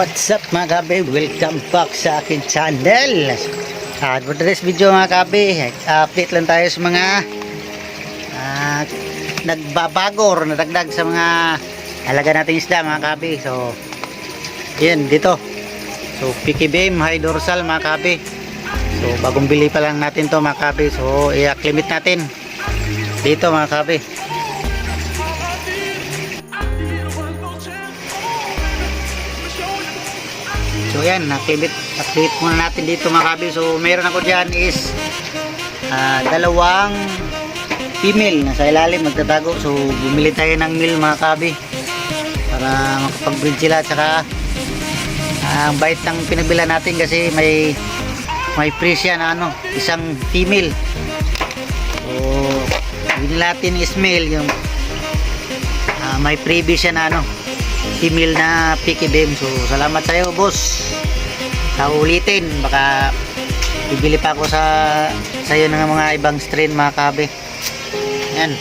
What's up mga kabe? Welcome back sa akin channel. At for today's video mga kabe, update lang tayo sa mga ah, nagbabago or sa mga alaga nating isda mga kabe. So, yun dito. So, Picky Beam, High Dorsal mga kabe. So, bagong bili pa lang natin to mga kabe. So, i-acclimate natin dito mga kabe. So yan, nakibit update muna natin dito mga kabi. So meron ako dyan is ah, dalawang female na sa ilalim magtatago. So bumili tayo ng meal mga kabi para makapag-breed sila. Tsaka ah, ang bait ng pinagbila natin kasi may may free siya na ano, isang female. So binili natin is male yung ah, may freebie siya na ano, female na picky beam. So, salamat sa iyo, boss. Sa ulitin, baka bibili pa ako sa sa iyo ng mga ibang strain, mga kabe. Yan.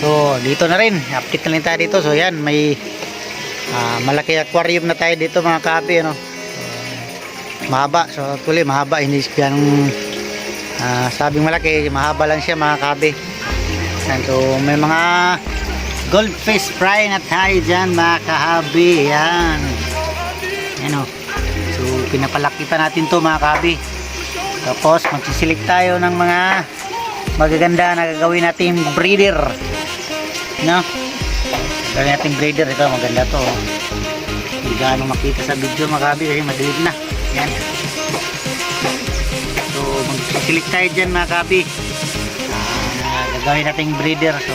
So, dito na rin. Update na rin tayo dito. So, yan, may ah, malaki aquarium na tayo dito, mga kabe, ano. Mahaba. So, actually, mahaba. Hindi ganong ah, sabing malaki. Mahaba lang siya, mga kabe. Yan. So, may mga goldfish fry na tayo dyan mga kahabi. Yan. Yan o so pinapalaki pa natin to mga kahabi. Tapos magsisilik tayo ng mga magaganda na gagawin natin breeder. No? Gagawin natin breeder. Ito maganda to. Oh. hindi gaano makita sa video mga kahabi kasi madilim na. Yan. So magsisilik tayo dyan mga kahabi. Ah, gagawin natin breeder. So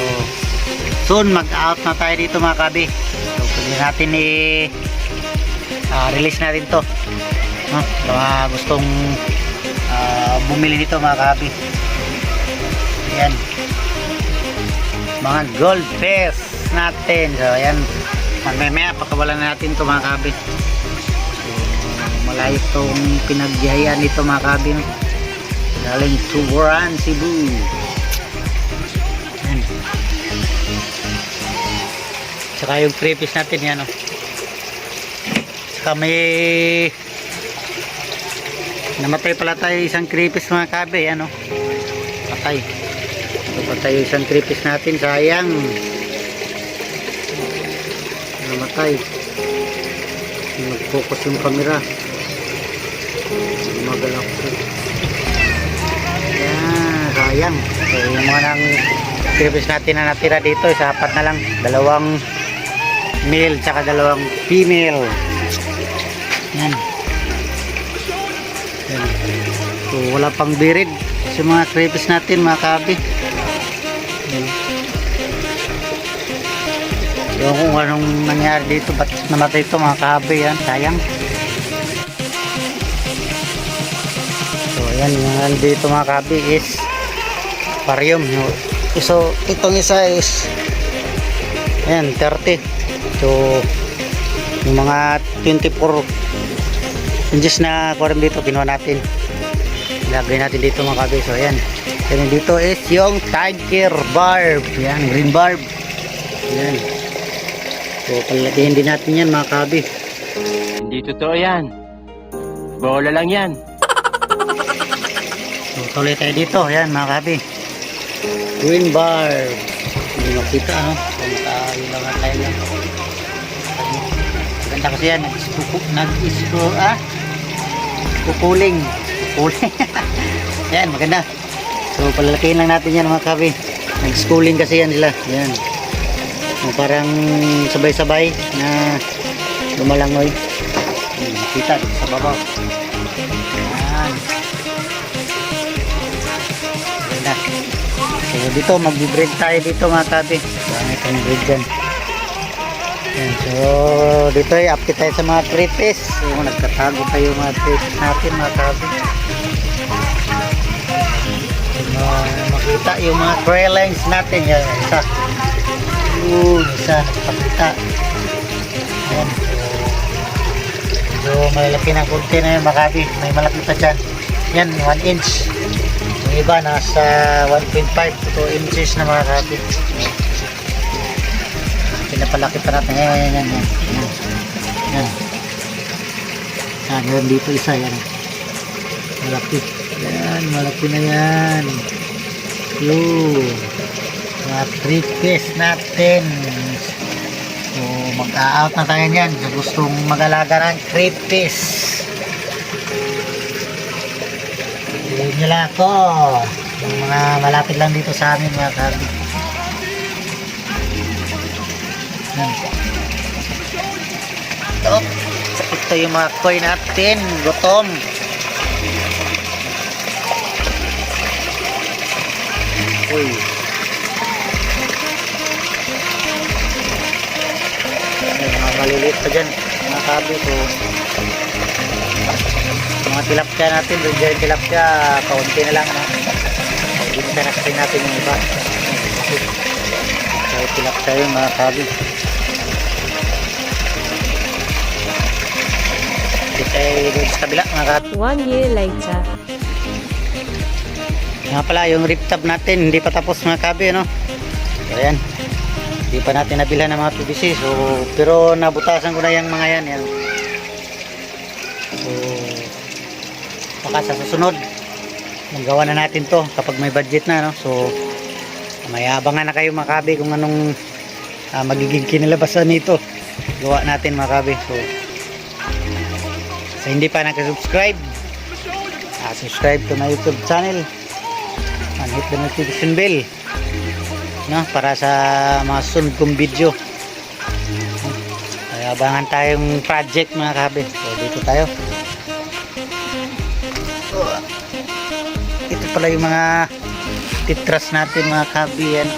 soon mag-out na tayo dito mga kabi. So pwede natin i ah, release natin to. No? sa mga gustong ah, bumili nito mga kabi. Ayan. Mga gold fish natin. So ayan. Mamaya pakawalan na natin to mga kabi. So malayo tong pinagbiyayaan nito mga kabi galing Tuburan, Cebu Tsaka yung creepis natin yan, oh. Tsaka may namatay pala tayo isang creepis mga kabe, yan, oh. Patay. Patay yung isang creepis natin, sayang. Namatay. Nag-focus yung camera. Magalak ko. Yan, sayang. So, yung mga nang creepis natin na natira dito, isa apat na lang. Dalawang male tsaka dalawang female. Yan. Yan. So wala pang birid sa mga crayfish natin mga kabi. Yan. Yung kung anong nangyari dito ba't namatay ito mga kabi yan. Sayang. So yan yung nandito mga kabi is parium so itong isa is ayan 30 So, yung mga 24 inches na aquarium dito, kinuha natin. Ilagay natin dito mga kabe. So, ayan. And dito is yung tiger barb. Yan, green barb. Yan. So, palakihin din natin yan mga kabe. Hindi totoo yan. Bola lang yan. So, tuloy tayo dito. Ayan mga kabe. Green barb. Hindi makita, no? Punta, yun lang tayo lang. Ganda kasi yan, nag-ispo, ah, kukuling, kukuling. yan, maganda. So, palalakihin lang natin yan mga kabi. Nag-schooling kasi yan sila, yan. So, parang sabay-sabay na lumalangoy. Kita sa babaw. Yan. Ganda. So, dito, mag-breed tayo dito mga kabi. Yan, itong breed dyan. Yan, so dito ay update tayo sa mga creepes. So nagtatago pa yung mga creepes natin mga kabi. So, makita yung mga trail lines natin. Yan, isa. Yun, isa. Nakapakita. Yan. So, malalaki ng kunti na yun mga kabi. May malaki pa dyan. Yan, 1 inch. Yung iba nasa 1.5 to 2 inches na mga kabi. Yan pinapalaki pa natin. Ayan, ayan, ayan. ayan. Yan. Yan, meron dito isa. Yan. Malaki. Yan, malaki na yan. Yun. Mga three piece natin. So, mag-out na tayo niyan. Sa gustong mag-alaga ng piece. Bilhin nyo lang ako. Mga malapit lang dito sa amin mga kabi. Ito. Ito yung mga koi natin. Gutom. Uy. Mga maliliit pa dyan. Mga kabi. So, mga tilapia natin. Doon dyan tilapia. Kaunti na lang. No? Binta na kasi natin yung iba. So, tilapia yung mga kabi. Dito sa kabila mga kabi. One year later. Nga pala, yung rip tab natin, hindi pa tapos mga kabi, no? So, ayan. Hindi pa natin nabilhan ng mga PVC. So, pero nabutasan ko na yung mga yan. yan. So, baka sa susunod, magawa na natin to kapag may budget na, no? So, may abangan na kayo mga kabi kung anong ah, magiging kinalabasan nito. Gawa natin mga kabi. So, sa hindi pa nakasubscribe, ah, subscribe to my YouTube channel. And hit the notification bell no, para sa mga sunod kong video. Ay abangan tayong project mga kabe. So dito tayo. Ito pala yung mga titras natin mga kabe yan.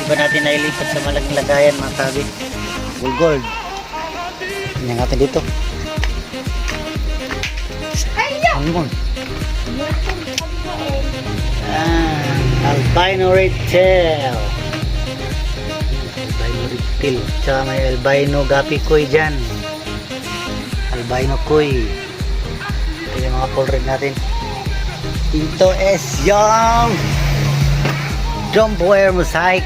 Di ba natin nailipat sa malaking lagayan mga kabe? Gold gold yan natin dito ano mo Ah, albino red tail. Albino red tail. Tsaka may albino gapi koi dyan. Albino koi. Ito yung mga full red natin. Ito is yung Jumbo Air Mosaic.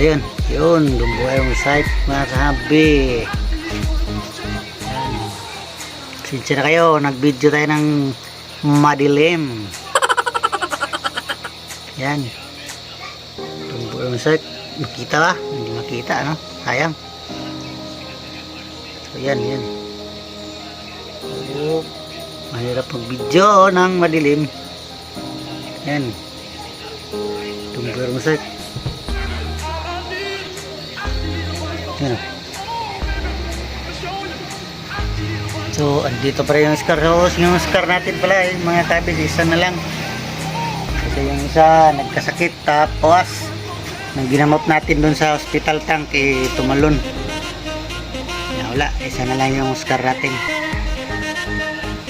Ayun. Yun. Jumbo Air Mosaic mga kahabi. Yan. Sinsya na kayo. Nag-video tayo ng madilim. Yan. Tumbo yung sir. Makita ba? Hindi makita, ano? Sayang. So, yan, yan. So, mahirap mag-video ng madilim. Yan. Tumbo yung sir. Yan. o. So, andito pa rin yung scar. So, yung scar natin pala, eh, mga tabis, isa na lang. Kasi yung isa, nagkasakit. Tapos, nang ginamot natin doon sa hospital tank, eh, tumalon. Nawala. Isa na lang yung scar natin.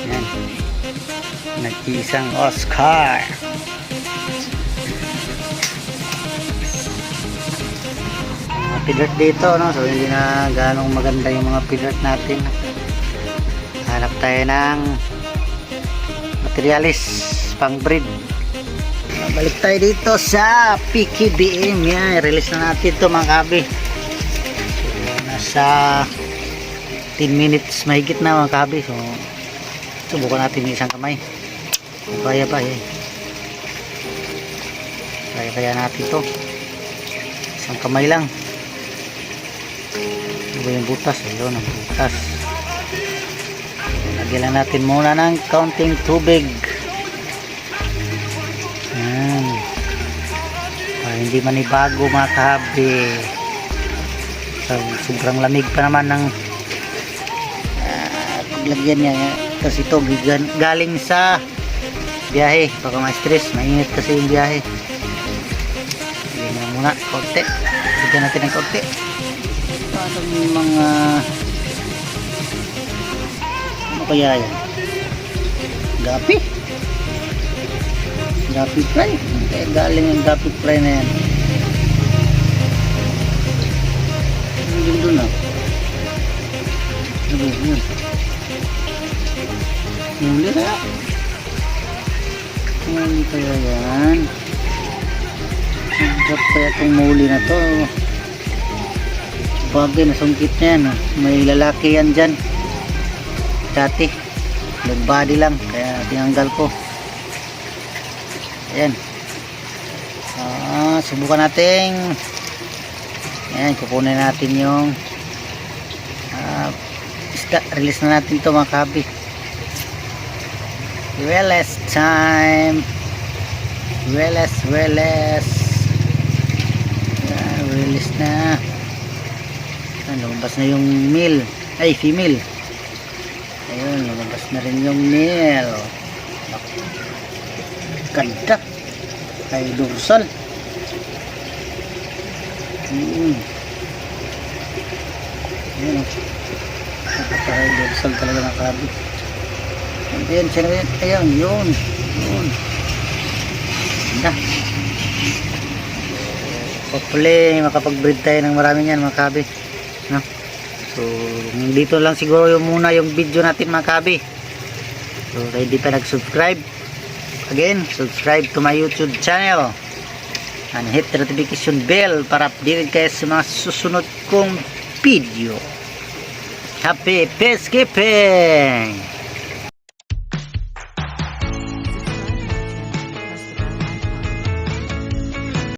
Yan. Nag-iisang Oscar. Mga dito, no? So, hindi na ganong maganda yung mga pidart natin hanap tayo ng materialis pang breed. Balik tayo dito sa PKBM yan release na natin to mga kabi. So nasa 10 minutes mahigit na mga kabi. So subukan natin yung isang kamay. Kaya pa eh. Kaya kaya natin to isang kamay lang. Ano yung butas? Ayun ang butas Lagyan natin muna ng kaunting tubig. Yan. Para hindi manibago mga kahabi. So, sobrang lamig pa naman ng ah, paglagyan niya. Kasi ito galing sa biyahe. Baka ma-stress. Mainit kasi yung biyahe. Lagyan na muna. Konti. Lagyan natin ng konti. Ito yung mga kaya yan? Gapi? Gapi fry? Kaya galing yung gapi fry na yan. Ano yun dun ah? Ano yun? Muli kaya? Muli kaya yan? Ang sarap kaya itong muli na to. Pagi, nasungkit niya yan. oh. May lalaki yan dyan. Dati. Leg body lang. Kaya tinanggal ko. Ayan. Ah, subukan natin. Ayan, kukunin natin yung ah, isda. Release na natin to mga kabi. Release time. Release, release. Ayan, release na. Ayan, lumabas na yung male. Ay, female. Ayun, lumabas na rin yung male. Ganda. Ay, dorsal. Hmm. Ayun. Napaka dorsal talaga ng kabi. And then, yun? Ayun, yun. Yun. Ganda. Hopefully, makapag-breed tayo ng marami yan, mga kabi. No? So, dito lang siguro yung muna yung video natin, mga kabi. So, kaya hindi pa nag-subscribe, again, subscribe to my YouTube channel. And hit the notification bell para updated kayo sa mga susunod kong video. Happy peacekeeping!